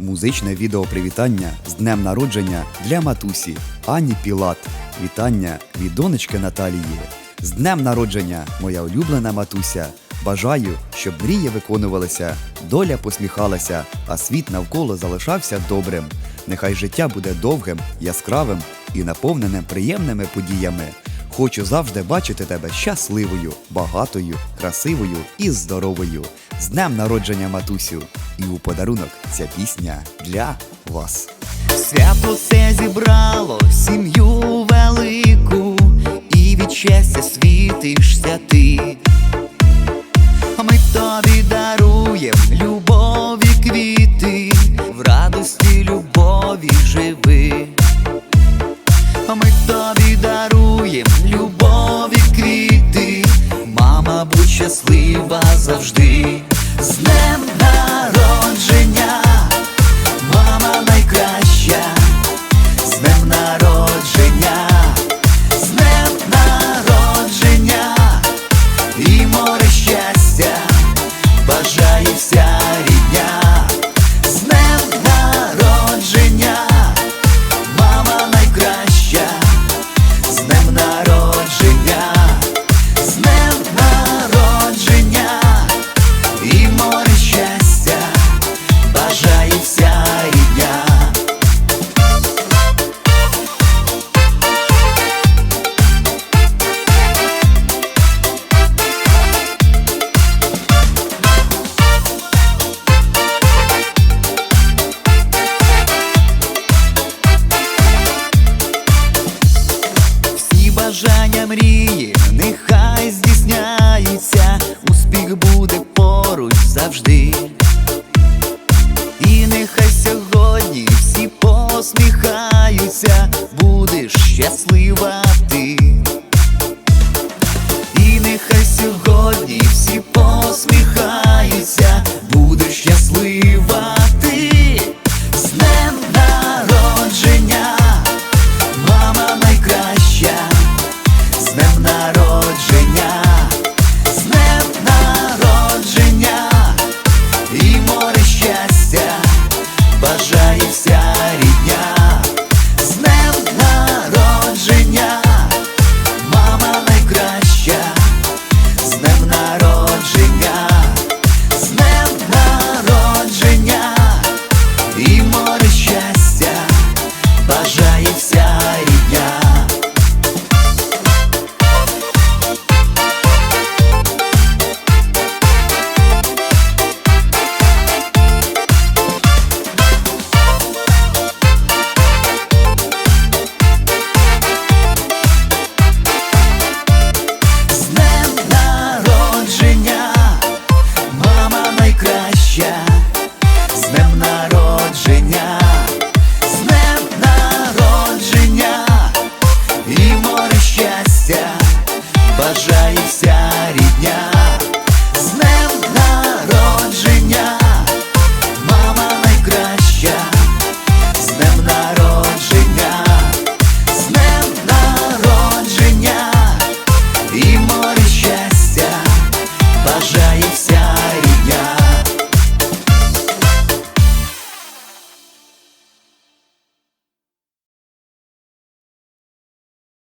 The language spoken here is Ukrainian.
Музичне відео привітання з днем народження для матусі Ані Пілат. Вітання від донечки Наталії. З днем народження, моя улюблена матуся. Бажаю, щоб мрії виконувалися, доля посміхалася, а світ навколо залишався добрим. Нехай життя буде довгим, яскравим і наповненим приємними подіями. Хочу завжди бачити тебе щасливою, багатою, красивою і здоровою. З днем народження, матусю! І у подарунок ця пісня для вас. Свято все зібрало сім'ю велику, і від щастя світишся ти. Ми тобі даруєм любові квіти, в радості любові живи. Ми тобі даруєм любові квіти, мама, будь щаслива завжди. З днем мрії, нехай здійсняються, успіх буде поруч завжди. І нехай сьогодні всі посміхаються, будеш щаслива ти. І нехай сьогодні всі посміхаються. бажається дня.